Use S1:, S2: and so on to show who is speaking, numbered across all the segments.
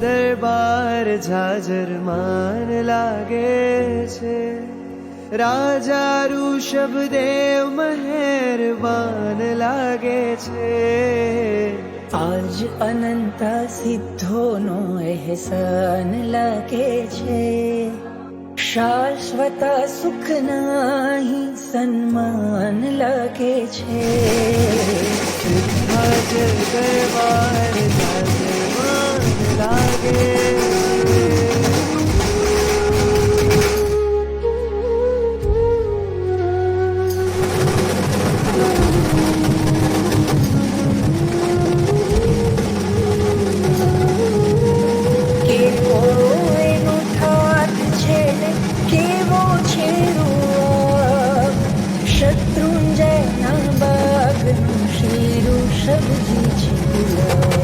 S1: દરબાર જાજરમાન લાગે છે. રાજા ઋષભદેવ મહેરબાન લાગે છે.
S2: આજ અનંત સિદ્ધોનો અહેસાન લાગે છે. શાશ્વત સુખનાહી સન્માન લાગે છે
S1: દરબાર
S2: of be beach below.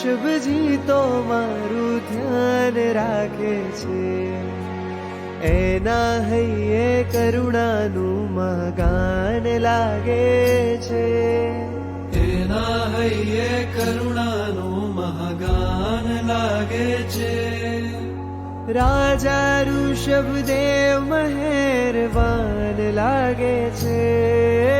S2: Rishabhji
S1: તો મારું ધ્યાન રાખે છે. એના હૈયે કરુણાનું મગાન લાગે છે.
S3: એના હૈયે કરુણાનું મહાગાન લાગે છે.
S1: રાજા ઋષભદેવ મહેરબાન લાગે છે.